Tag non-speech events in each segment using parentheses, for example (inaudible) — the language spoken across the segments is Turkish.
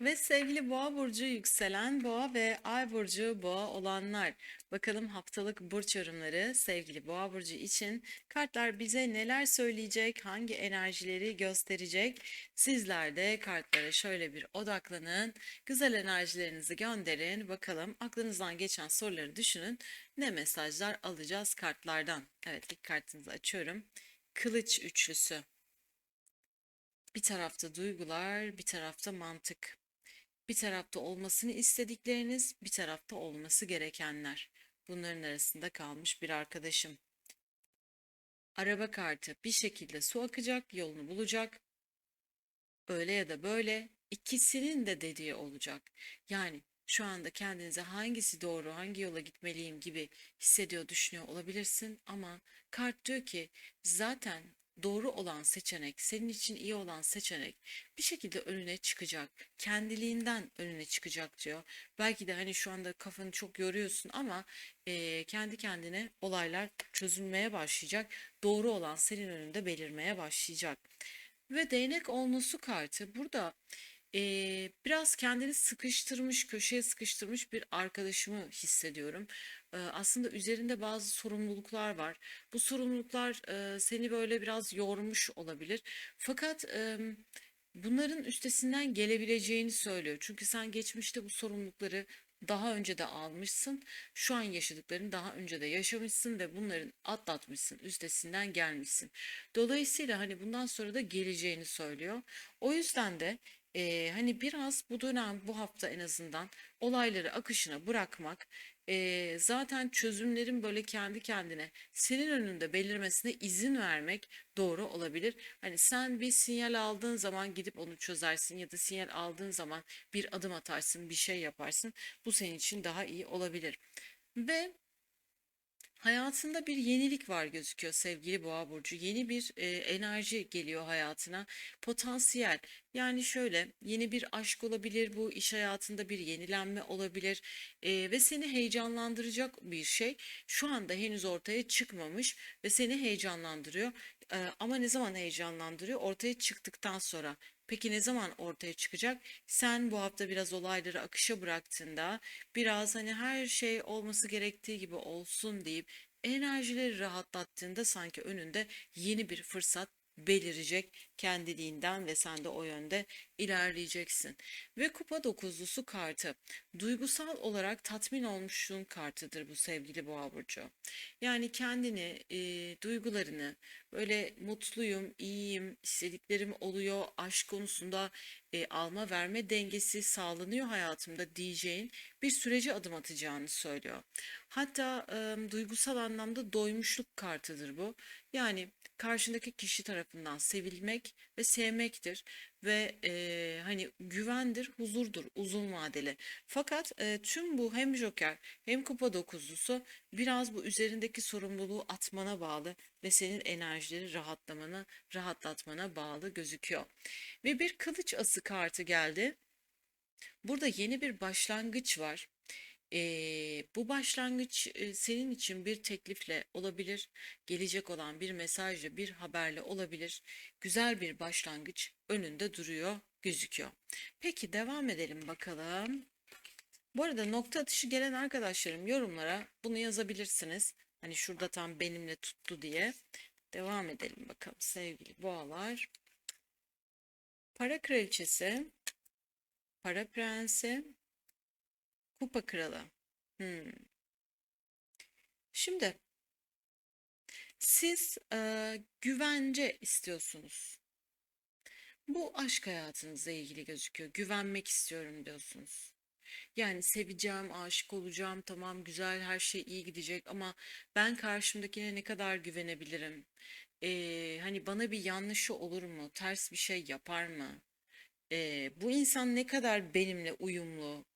Ve sevgili Boğa burcu yükselen Boğa ve Ay burcu Boğa olanlar. Bakalım haftalık burç yorumları sevgili Boğa burcu için kartlar bize neler söyleyecek, hangi enerjileri gösterecek? Sizler de kartlara şöyle bir odaklanın, güzel enerjilerinizi gönderin. Bakalım aklınızdan geçen soruları düşünün. Ne mesajlar alacağız kartlardan? Evet ilk kartınızı açıyorum. Kılıç üçlüsü. Bir tarafta duygular, bir tarafta mantık. Bir tarafta olmasını istedikleriniz, bir tarafta olması gerekenler. Bunların arasında kalmış bir arkadaşım. Araba kartı bir şekilde su akacak, yolunu bulacak. Öyle ya da böyle ikisinin de dediği olacak. Yani şu anda kendinize hangisi doğru, hangi yola gitmeliyim gibi hissediyor, düşünüyor olabilirsin ama kart diyor ki zaten doğru olan seçenek, senin için iyi olan seçenek bir şekilde önüne çıkacak. Kendiliğinden önüne çıkacak diyor. Belki de hani şu anda kafanı çok yoruyorsun ama eee, kendi kendine olaylar çözülmeye başlayacak. Doğru olan senin önünde belirmeye başlayacak. Ve değnek onlusu kartı burada eee, biraz kendini sıkıştırmış, köşeye sıkıştırmış bir arkadaşımı hissediyorum. Aslında üzerinde bazı sorumluluklar var. Bu sorumluluklar seni böyle biraz yormuş olabilir. Fakat bunların üstesinden gelebileceğini söylüyor. Çünkü sen geçmişte bu sorumlulukları daha önce de almışsın. Şu an yaşadıklarını daha önce de yaşamışsın ve bunların atlatmışsın, üstesinden gelmişsin. Dolayısıyla hani bundan sonra da geleceğini söylüyor. O yüzden de eee, hani biraz bu dönem, bu hafta en azından olayları akışına bırakmak, eee, zaten çözümlerin böyle kendi kendine senin önünde belirmesine izin vermek doğru olabilir. Hani sen bir sinyal aldığın zaman gidip onu çözersin ya da sinyal aldığın zaman bir adım atarsın, bir şey yaparsın. Bu senin için daha iyi olabilir. Ve Hayatında bir yenilik var gözüküyor sevgili Boğa burcu. Yeni bir e, enerji geliyor hayatına. Potansiyel. Yani şöyle yeni bir aşk olabilir, bu iş hayatında bir yenilenme olabilir e, ve seni heyecanlandıracak bir şey. Şu anda henüz ortaya çıkmamış ve seni heyecanlandırıyor. E, ama ne zaman heyecanlandırıyor? Ortaya çıktıktan sonra. Peki ne zaman ortaya çıkacak? Sen bu hafta biraz olayları akışa bıraktığında, biraz hani her şey olması gerektiği gibi olsun deyip enerjileri rahatlattığında sanki önünde yeni bir fırsat belirecek kendiliğinden ve sen de o yönde ilerleyeceksin. Ve kupa dokuzlusu kartı duygusal olarak tatmin olmuşluğun kartıdır bu sevgili Boğa burcu. Yani kendini, e, duygularını böyle mutluyum, iyiyim, istediklerim oluyor, aşk konusunda e, alma verme dengesi sağlanıyor hayatımda diyeceğin bir sürece adım atacağını söylüyor. Hatta e, duygusal anlamda doymuşluk kartıdır bu. Yani karşındaki kişi tarafından sevilmek ve sevmektir ve e, hani güvendir, huzurdur uzun vadeli. Fakat e, tüm bu hem Joker hem Kupa dokuzlusu biraz bu üzerindeki sorumluluğu atmana bağlı ve senin enerjileri rahatlamana, rahatlatmana bağlı gözüküyor. Ve bir kılıç ası kartı geldi. Burada yeni bir başlangıç var. Ee, bu başlangıç e, senin için bir teklifle olabilir, gelecek olan bir mesajla, bir haberle olabilir. Güzel bir başlangıç önünde duruyor, gözüküyor. Peki devam edelim bakalım. Bu arada nokta atışı gelen arkadaşlarım yorumlara bunu yazabilirsiniz. Hani şurada tam benimle tuttu diye. Devam edelim bakalım sevgili boğalar. Para kraliçesi, para prensi, kupa kralı. Hmm. Şimdi siz e, güvence istiyorsunuz. Bu aşk hayatınızla ilgili gözüküyor. Güvenmek istiyorum diyorsunuz. Yani seveceğim, aşık olacağım, tamam güzel, her şey iyi gidecek ama ben karşımdakine ne kadar güvenebilirim? Ee, hani bana bir yanlışı olur mu? Ters bir şey yapar mı? Ee, bu insan ne kadar benimle uyumlu?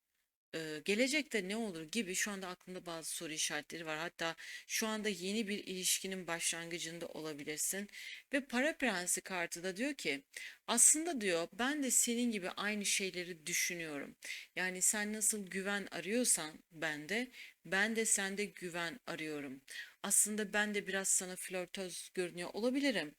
Gelecekte ne olur gibi şu anda aklımda bazı soru işaretleri var. Hatta şu anda yeni bir ilişkinin başlangıcında olabilirsin. Ve para prensi kartı da diyor ki aslında diyor ben de senin gibi aynı şeyleri düşünüyorum. Yani sen nasıl güven arıyorsan ben de ben de sende güven arıyorum. Aslında ben de biraz sana flörtöz görünüyor olabilirim.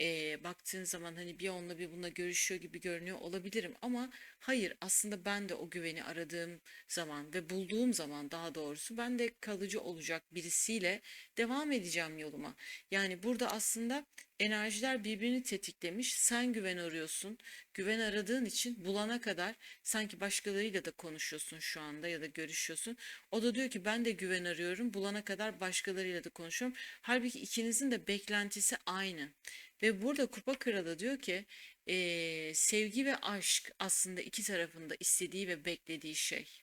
E, baktığın zaman hani bir onunla bir bununla görüşüyor gibi görünüyor olabilirim ama hayır aslında ben de o güveni aradığım zaman ve bulduğum zaman daha doğrusu ben de kalıcı olacak birisiyle devam edeceğim yoluma. Yani burada aslında enerjiler birbirini tetiklemiş. Sen güven arıyorsun. Güven aradığın için bulana kadar sanki başkalarıyla da konuşuyorsun şu anda ya da görüşüyorsun. O da diyor ki ben de güven arıyorum. Bulana kadar başkalarıyla da konuşuyorum. Halbuki ikinizin de beklentisi aynı. Ve burada Kupa Kralı diyor ki eee, sevgi ve aşk aslında iki tarafında istediği ve beklediği şey.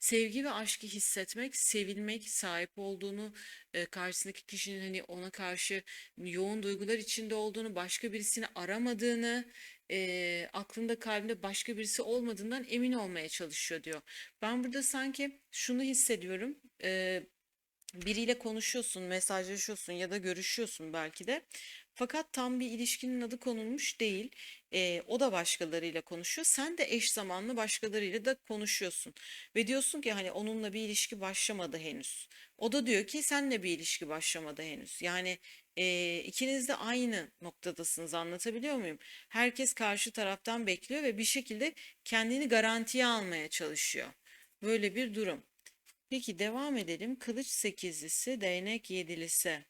Sevgi ve aşkı hissetmek, sevilmek, sahip olduğunu, e, karşısındaki kişinin hani ona karşı yoğun duygular içinde olduğunu, başka birisini aramadığını, e, aklında kalbinde başka birisi olmadığından emin olmaya çalışıyor diyor. Ben burada sanki şunu hissediyorum. e, biriyle konuşuyorsun, mesajlaşıyorsun ya da görüşüyorsun belki de. Fakat tam bir ilişkinin adı konulmuş değil. Ee, o da başkalarıyla konuşuyor. Sen de eş zamanlı başkalarıyla da konuşuyorsun. Ve diyorsun ki hani onunla bir ilişki başlamadı henüz. O da diyor ki seninle bir ilişki başlamadı henüz. Yani e, ikiniz de aynı noktadasınız anlatabiliyor muyum? Herkes karşı taraftan bekliyor ve bir şekilde kendini garantiye almaya çalışıyor. Böyle bir durum. Peki devam edelim. Kılıç sekizlisi, değnek yedilisi.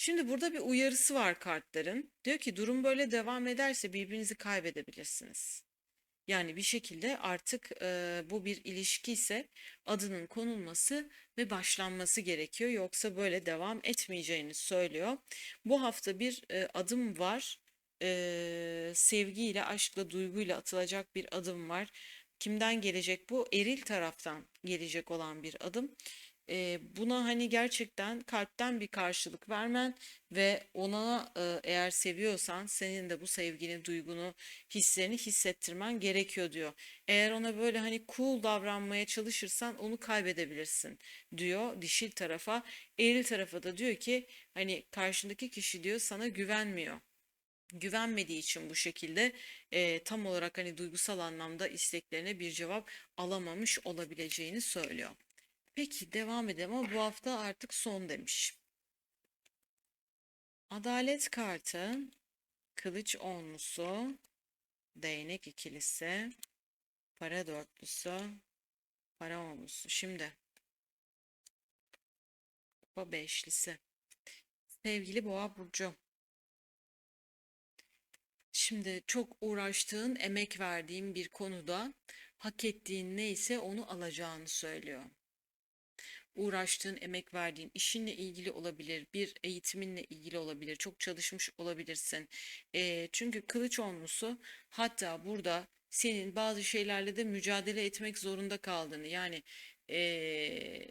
Şimdi burada bir uyarısı var kartların. Diyor ki durum böyle devam ederse birbirinizi kaybedebilirsiniz. Yani bir şekilde artık e, bu bir ilişki ise adının konulması ve başlanması gerekiyor. Yoksa böyle devam etmeyeceğini söylüyor. Bu hafta bir e, adım var. E, sevgiyle, aşkla, duyguyla atılacak bir adım var. Kimden gelecek bu? Eril taraftan gelecek olan bir adım. E, buna hani gerçekten kalpten bir karşılık vermen ve ona e, eğer seviyorsan senin de bu sevgini, duygunu, hislerini hissettirmen gerekiyor diyor. Eğer ona böyle hani cool davranmaya çalışırsan onu kaybedebilirsin diyor dişil tarafa. Eril tarafa da diyor ki hani karşındaki kişi diyor sana güvenmiyor güvenmediği için bu şekilde e, tam olarak hani duygusal anlamda isteklerine bir cevap alamamış olabileceğini söylüyor. Peki devam edelim ama bu hafta artık son demiş. Adalet kartı, kılıç onlusu, değnek ikilisi, para dörtlüsü, para onlusu. Şimdi kupa beşlisi. Sevgili Boğa burcu. Şimdi çok uğraştığın, emek verdiğin bir konuda hak ettiğin neyse onu alacağını söylüyor. Uğraştığın, emek verdiğin işinle ilgili olabilir, bir eğitiminle ilgili olabilir, çok çalışmış olabilirsin. Eee, çünkü kılıç onlusu hatta burada senin bazı şeylerle de mücadele etmek zorunda kaldığını yani eee,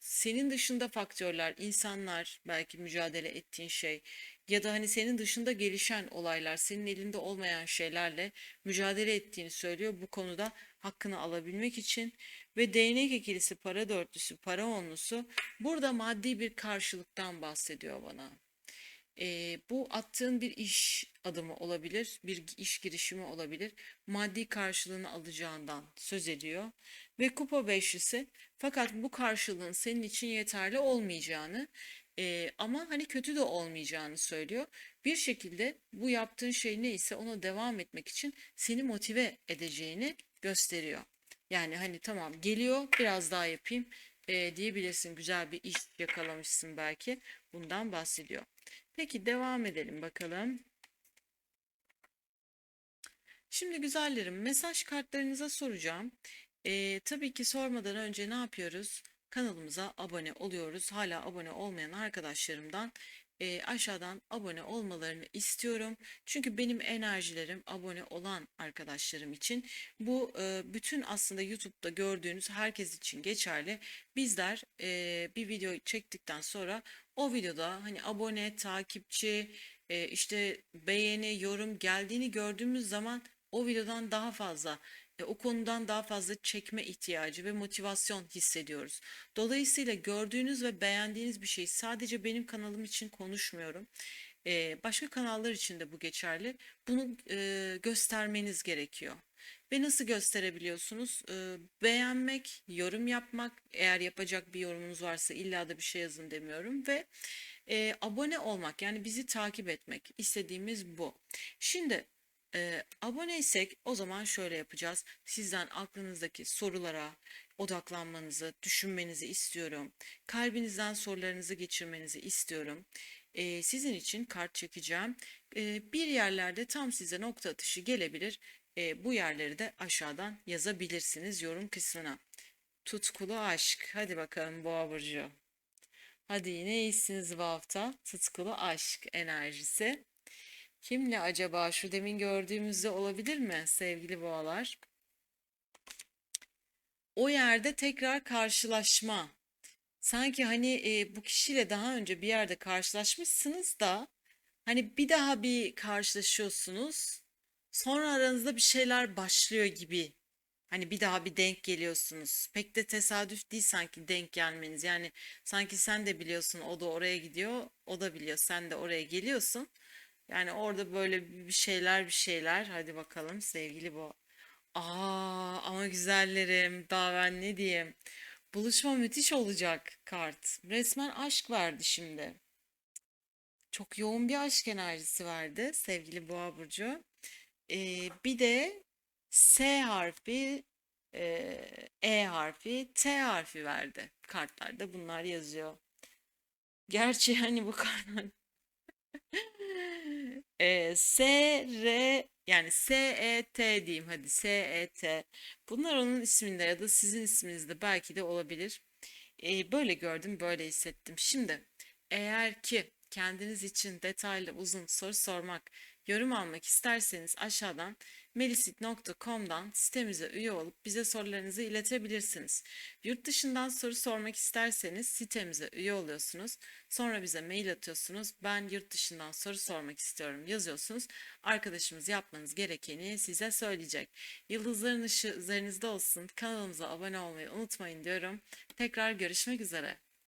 senin dışında faktörler, insanlar belki mücadele ettiğin şey ya da hani senin dışında gelişen olaylar, senin elinde olmayan şeylerle mücadele ettiğini söylüyor. Bu konuda hakkını alabilmek için ve değnek ikilisi, para dörtlüsü, para onlusu burada maddi bir karşılıktan bahsediyor bana. Ee, bu attığın bir iş adımı olabilir, bir iş girişimi olabilir. Maddi karşılığını alacağından söz ediyor. Ve kupa beşlisi fakat bu karşılığın senin için yeterli olmayacağını e, ama hani kötü de olmayacağını söylüyor. Bir şekilde bu yaptığın şey neyse ona devam etmek için seni motive edeceğini gösteriyor. Yani hani tamam geliyor biraz daha yapayım e, diyebilirsin. Güzel bir iş yakalamışsın belki. Bundan bahsediyor. Peki devam edelim bakalım. Şimdi güzellerim mesaj kartlarınıza soracağım. E, tabii ki sormadan önce ne yapıyoruz? Kanalımıza abone oluyoruz. Hala abone olmayan arkadaşlarımdan e, aşağıdan abone olmalarını istiyorum. Çünkü benim enerjilerim abone olan arkadaşlarım için bu e, bütün aslında YouTube'da gördüğünüz herkes için geçerli. Bizler e, bir video çektikten sonra o videoda hani abone, takipçi, e, işte beğeni, yorum geldiğini gördüğümüz zaman o videodan daha fazla o konudan daha fazla çekme ihtiyacı ve motivasyon hissediyoruz. Dolayısıyla gördüğünüz ve beğendiğiniz bir şey sadece benim kanalım için konuşmuyorum. E, başka kanallar için de bu geçerli. Bunu e, göstermeniz gerekiyor. Ve nasıl gösterebiliyorsunuz? E, beğenmek, yorum yapmak, eğer yapacak bir yorumunuz varsa illa da bir şey yazın demiyorum ve e, abone olmak yani bizi takip etmek istediğimiz bu. Şimdi e, aboneysek o zaman şöyle yapacağız. Sizden aklınızdaki sorulara odaklanmanızı, düşünmenizi istiyorum. Kalbinizden sorularınızı geçirmenizi istiyorum. E, sizin için kart çekeceğim. E, bir yerlerde tam size nokta atışı gelebilir. E, bu yerleri de aşağıdan yazabilirsiniz yorum kısmına. Tutkulu aşk. Hadi bakalım Boğa burcu. Hadi yine iyisiniz bu hafta. Tutkulu aşk enerjisi. Kimle acaba? Şu demin gördüğümüzde olabilir mi sevgili boğalar? O yerde tekrar karşılaşma. Sanki hani e, bu kişiyle daha önce bir yerde karşılaşmışsınız da hani bir daha bir karşılaşıyorsunuz. Sonra aranızda bir şeyler başlıyor gibi. Hani bir daha bir denk geliyorsunuz. Pek de tesadüf değil sanki denk gelmeniz. Yani sanki sen de biliyorsun o da oraya gidiyor, o da biliyor sen de oraya geliyorsun. Yani orada böyle bir şeyler bir şeyler. Hadi bakalım sevgili bu. Aa ama güzellerim. Daha ben ne diyeyim? Buluşma müthiş olacak kart. Resmen aşk verdi şimdi. Çok yoğun bir aşk enerjisi verdi sevgili Boğa burcu. Ee, bir de S harfi, e, E harfi, T harfi verdi. Kartlarda bunlar yazıyor. Gerçi hani bu (laughs) kartlar (laughs) e, S, R yani S, E, T diyeyim hadi S, E, T. Bunlar onun isminde ya da sizin isminizde belki de olabilir. E, böyle gördüm, böyle hissettim. Şimdi eğer ki kendiniz için detaylı uzun soru sormak, yorum almak isterseniz aşağıdan melisit.com'dan sitemize üye olup bize sorularınızı iletebilirsiniz. Yurt dışından soru sormak isterseniz sitemize üye oluyorsunuz. Sonra bize mail atıyorsunuz. Ben yurt dışından soru sormak istiyorum yazıyorsunuz. Arkadaşımız yapmanız gerekeni size söyleyecek. Yıldızların ışığı üzerinizde olsun. Kanalımıza abone olmayı unutmayın diyorum. Tekrar görüşmek üzere.